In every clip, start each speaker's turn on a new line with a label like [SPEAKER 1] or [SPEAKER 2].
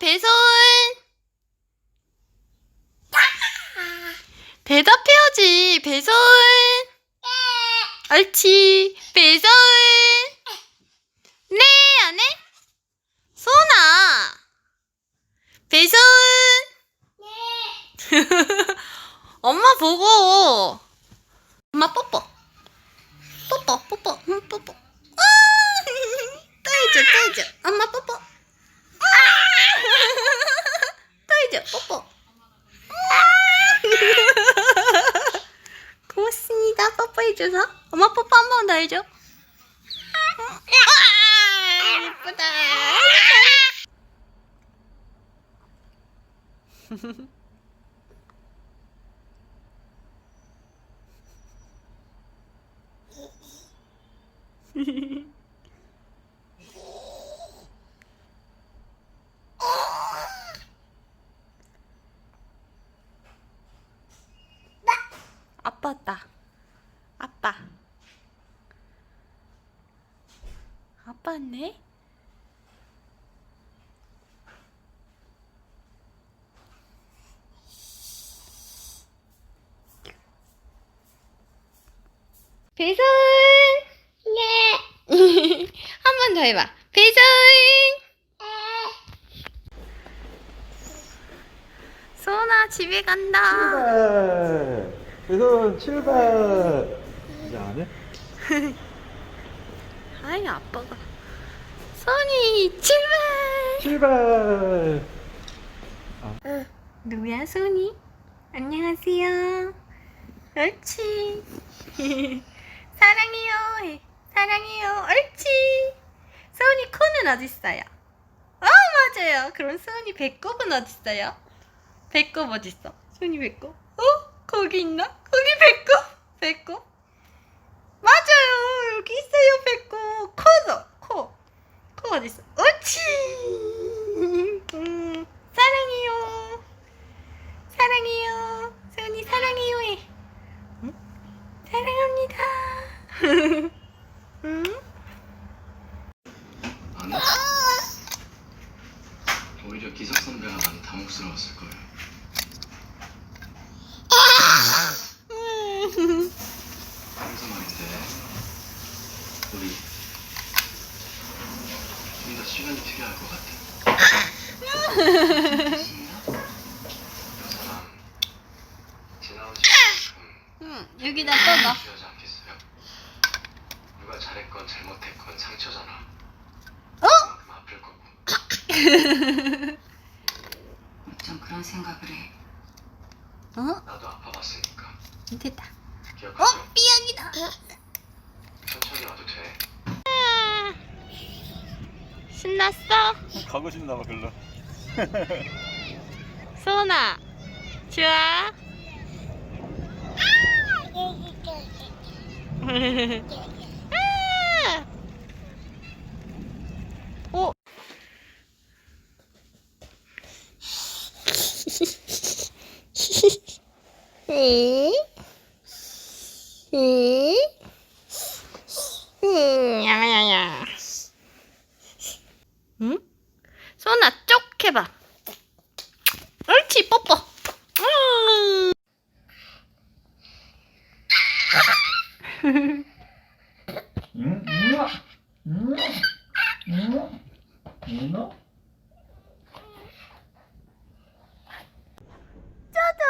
[SPEAKER 1] 배손. 대답해야지. 배손. 옳지. 배손. 네, 안 해? 소나. 배손. 엄마 보고. 엄마 뽀뽀. 뽀뽀, 뽀뽀, 응, 뽀뽀. 아! 또 해줘, 또 해줘. 엄마 뽀뽀. 아! 또 해줘, 뽀뽀. 아! 고맙습니다, 뽀뽀해줘서. 엄마 뽀뽀 한 번 더 해줘. 아, 예쁘다. 아빠다. 아빠. 아빠네? 배선! 네. 한 번 더 해봐. 배선! 소나 집에 간다.
[SPEAKER 2] 출발! 배선 출발! 이제 안 해?
[SPEAKER 1] 아이 아빠가 소니 출발.
[SPEAKER 2] 출발!
[SPEAKER 1] 누구야 소니? 안녕하세요. 옳지. 사랑해요. 해. 사랑해요. 옳지. 소니 코는 어딨어요? 어 맞아요. 그럼 소니 배꼽은 어딨어요? 배꼽 어딨어? 소니 배꼽? 어? 거기 있나? 거기 배꼽? 배꼽? 맞아요. 여기 있어요 배꼽. 코도 코. 코 어딨어? 옳지. 음, 사랑해요. 사랑해요. 소니 사랑해요 해. 응? 사랑합니다. 응?
[SPEAKER 3] 오히려 기석 선배가 많이 당혹스러웠을 거예요. 그래서 말인데 우리 좀 더 시간이 필요할 것 같아. 그 사람 지나온 시간만큼
[SPEAKER 1] 응, 여기다 또 넣어.
[SPEAKER 3] 필요하지 않겠어요? 누가 잘했건 잘못했건 상처잖아.
[SPEAKER 1] 어?
[SPEAKER 3] 아플 거고.
[SPEAKER 4] 어쩜 그런 생각을 해.
[SPEAKER 1] 어?
[SPEAKER 3] 나도 아파봤으니까
[SPEAKER 1] 됐다. 어? 삐약이다.
[SPEAKER 3] 천천히 와도 돼.
[SPEAKER 1] 신났어?
[SPEAKER 2] 가고 싶나 봐 별로
[SPEAKER 1] 소나. 좋아? 아! 오. 응? 응? 응, 야야야. 응? 소나 쪽 해봐. 옳지, 뽀뽀. 음.
[SPEAKER 2] 응? 응? 응? 응? 응?
[SPEAKER 1] 짜잔!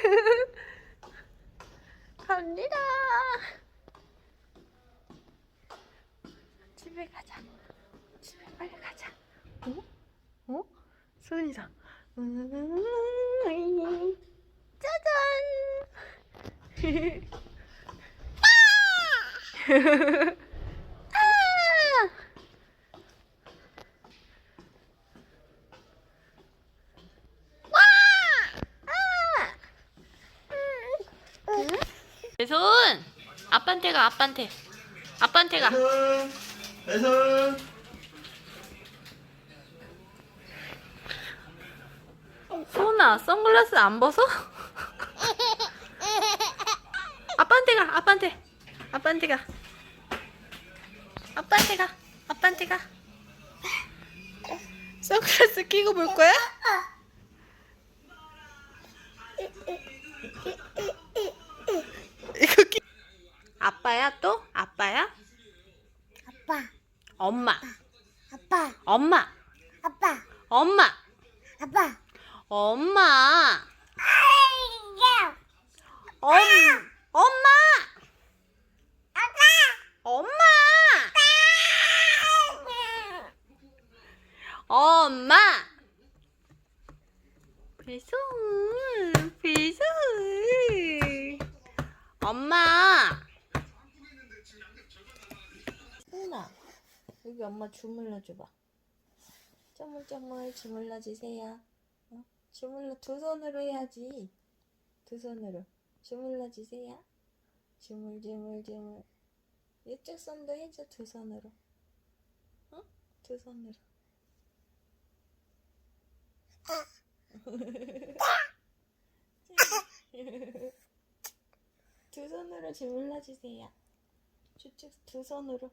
[SPEAKER 1] 갑니다. 집에 가자. 집에 빨리 가자. 어? 어? 소은이다. 음, 짜잔! 배손 아빠한테 가 아빠한테 아빠한테 가
[SPEAKER 2] 배선! 배선!
[SPEAKER 1] 소은아 선글라스 안 벗어? 아빠한테 가 아빠한테 아빠한테 가 아빠한테 가 아빠한테 가 선글라스 끼고 볼 거야? 이거 끼... 아빠야 또? 아빠야?
[SPEAKER 5] 아빠,
[SPEAKER 1] 엄마.
[SPEAKER 5] 아빠,
[SPEAKER 1] 엄마.
[SPEAKER 5] 아빠,
[SPEAKER 1] 엄마.
[SPEAKER 5] 아빠.
[SPEAKER 1] 엄마.
[SPEAKER 5] 아이야,
[SPEAKER 1] 엄. 엄마.
[SPEAKER 5] 아빠.
[SPEAKER 1] 엄마. 엄마. 배송. 배송. 엄마. 훈아, 여기 엄마 주물러 줘봐. 쪼물쪼물 주물러 주세요. 어? 주물러 두 손으로 해야지. 두 손으로 주물러 주세요. 주물 주물 주물. 이쪽 손도 해줘 두 손으로. 어? 두 손으로. 두 손으로 주물러 주세요. 쭉쭉 두 손으로.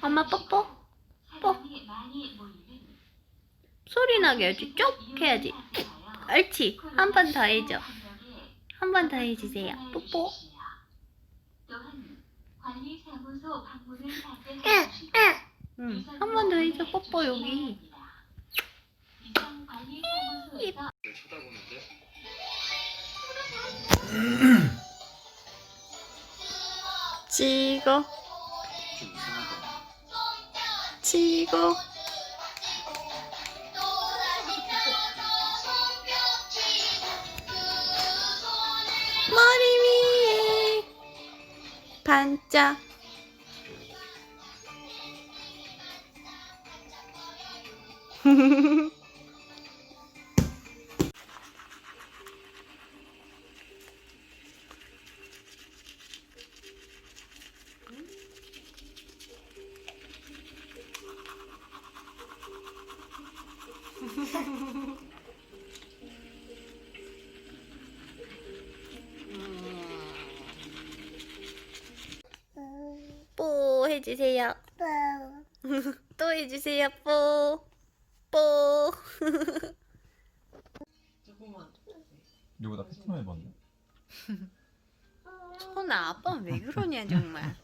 [SPEAKER 1] 엄마 뽀뽀? 뽀. 소리 나게 해야지. 쪽 해야지. 옳지. 한 번 더 해줘. 한 번 더 해주세요. 뽀뽀. 응. 한 번 더 해줘. 뽀뽀 여기.
[SPEAKER 3] 쳐다보는데 이상하다.
[SPEAKER 1] 치고 머리 위에 반짝 해주세요. 또 해주세요. 뽀뽀.
[SPEAKER 2] 이거 나 패턴 해봤네.
[SPEAKER 1] 손아 아빠는 왜 그러냐 정말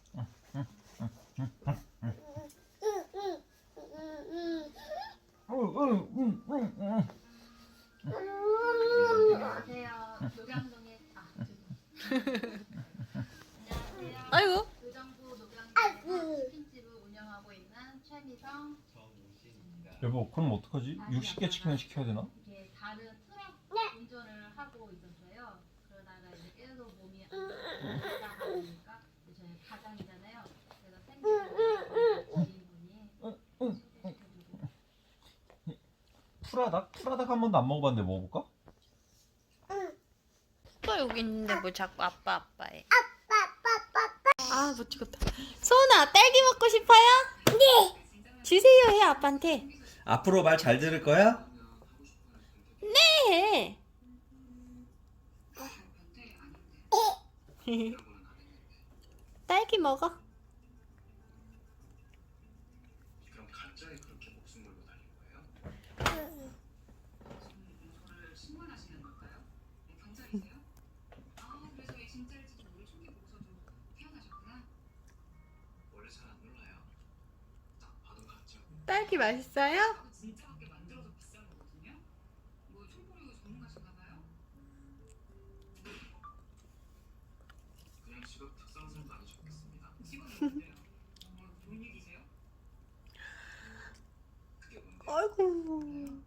[SPEAKER 2] 여보, 그럼 어떡하지? 60개 치킨을 시켜야 되나?
[SPEAKER 6] 이게 다른 트럭 운전을 하고 있었어요. 그러다가 이제 계속 몸이 안 좋다 보니까 이제 저희 가장이잖아요. 그래서 지인분이 소개시켜주고
[SPEAKER 2] 프라닭? 프라닭 한 번도 안 먹어봤는데 먹어볼까?
[SPEAKER 1] 또 여기 있는데 뭘 자꾸 아빠 아빠 해아못 찍었다 소은아 딸기 먹고 싶어요? 네 주세요 해 아빠한테
[SPEAKER 2] 앞으로 말 잘 들을 거야?
[SPEAKER 1] 네 딸기 먹어
[SPEAKER 3] 그게 뭔데?
[SPEAKER 1] 아이고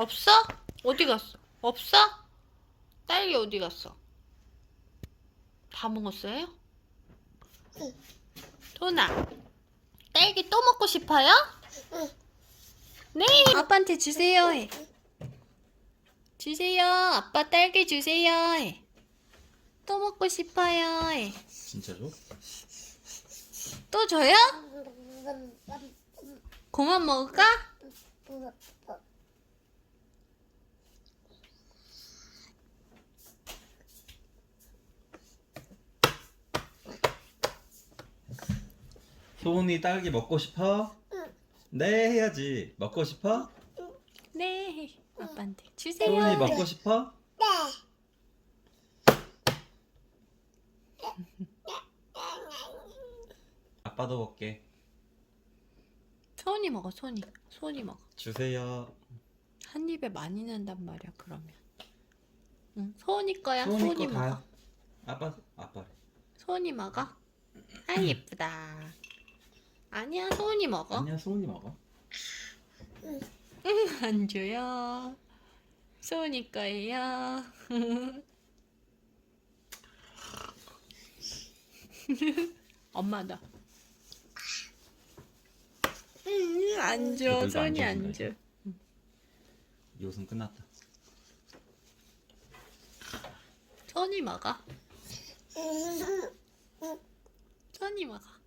[SPEAKER 1] 없어? 어디 갔어? 없어? 딸기 어디 갔어? 다 먹었어요? 도나, 딸기 또 먹고 싶어요? 네. 아빠한테 주세요. 해. 주세요. 아빠 딸기 주세요. 해. 또 먹고 싶어요. 해.
[SPEAKER 2] 진짜 줘?
[SPEAKER 1] 또 줘요? 그만 먹을까?
[SPEAKER 2] 소은이 딸기 먹고 싶어? 네 해야지. 먹고 싶어?
[SPEAKER 1] 네. 아빠한테 주세요.
[SPEAKER 2] 소은이 먹고 싶어?
[SPEAKER 5] 네.
[SPEAKER 2] 아빠도 먹게.
[SPEAKER 1] 소은이 먹어. 소은이. 소은이 먹어.
[SPEAKER 2] 주세요.
[SPEAKER 1] 한 입에 많이 넣는단 말이야. 그러면. 응. 소은이 거야.
[SPEAKER 2] 소은이
[SPEAKER 1] 소은이
[SPEAKER 2] 거
[SPEAKER 1] 먹어.
[SPEAKER 2] 다. 아빠 아빠.
[SPEAKER 1] 소은이 먹어. 아 예쁘다. 아니야. 소은이 먹어.
[SPEAKER 2] 아니야 소은이 먹어.
[SPEAKER 1] 안 줘요. 소은이 거예요. 엄마다. 음, 안 줘.
[SPEAKER 2] 저들도 안
[SPEAKER 1] 소은이 안
[SPEAKER 2] 줘준다,
[SPEAKER 1] 줘.
[SPEAKER 2] 이 옷은 끝났다.
[SPEAKER 1] 소은이 먹어. 소은이 먹어.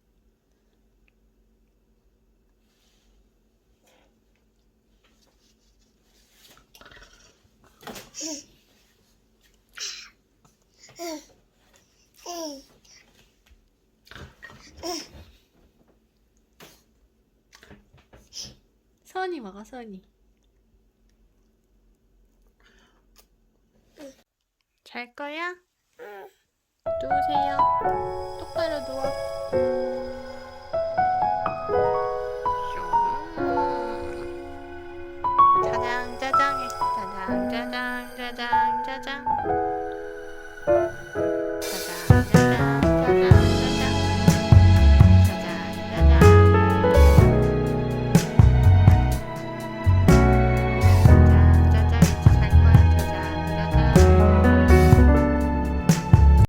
[SPEAKER 1] 소은이 먹어. 소은이. 잘 거야? 누우세요. 똑바로 누워.